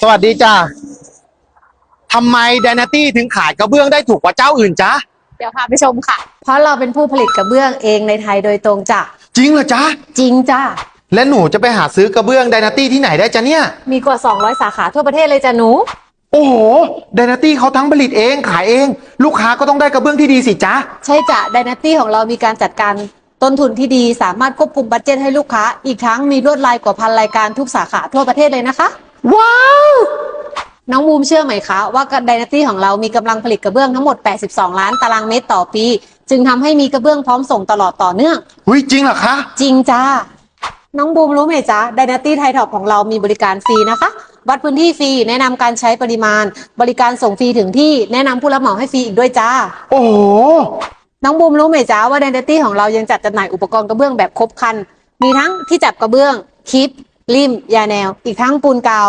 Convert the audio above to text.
สวัสดีจ้าทำไมไดนาตี้ถึงขายกระเบื้องได้ถูกกว่าเจ้าอื่นจ๊ะ เดี๋ยวพาไปชมค่ะ เพราะเราเป็นผู้ผลิตกระเบื้องเองในไทยโดยตรงจ้ะจริงเหรอจ๊ะ จริงจ้ะและหนูจะไปหาซื้อกระเบื้องไดนาตี้ที่ไหนได้จ๊ะเนี่ย มีกว่า 200 สาขาทั่วประเทศเลยจ้ะหนู โอ้โหไดนาตี้เขาทั้งผลิตเองขายเอง ลูกค้าก็ต้องได้กระเบื้องที่ดีสิจ๊ะ ใช่จ้ะ d y นาตี้ของเรามีการจัดการต้นทุนที่ดีสามารถควบคุมบัตเจ็ตให้ลูกค้า อีกทั้งมีลวดลายกว่าพันรายการทุกสาขาทั่วประเทศเลยนะคะ ว้าว น้องบูมเชื่อไหมคะ ว่า d y นาตี้ของเรามีกำลังผลิตกระเบื้องทั้งหมด 82 ล้านตารางเมตรต่อปี จึงทำให้มีกระเบื้องพร้อมส่งตลอดต่อเนื่อง หุยจริงเหรอคะ จริงจ้า น้องบูมรู้ไหมจ๊ะด y นาตี้ไทยท็อปของเรามีบริการฟรีนะคะ วัดพื้นที่ฟรี แนะนำการใช้ปริมาณ บริการส่งฟรีถึงที่ แนะนำผู้รับเหมาให้ฟรีอีกด้วยจ้า โอ้โห น้องบูมรู้ไหมจ๊ะว่า d y นาตี้ของเรายังจัดจำหน่ายอุปกรณ์กระเบื้องแบบครบครัน มีทั้งที่จับกระเบื้องคลิป ริมยาแนว อีกทั้งปูนกาว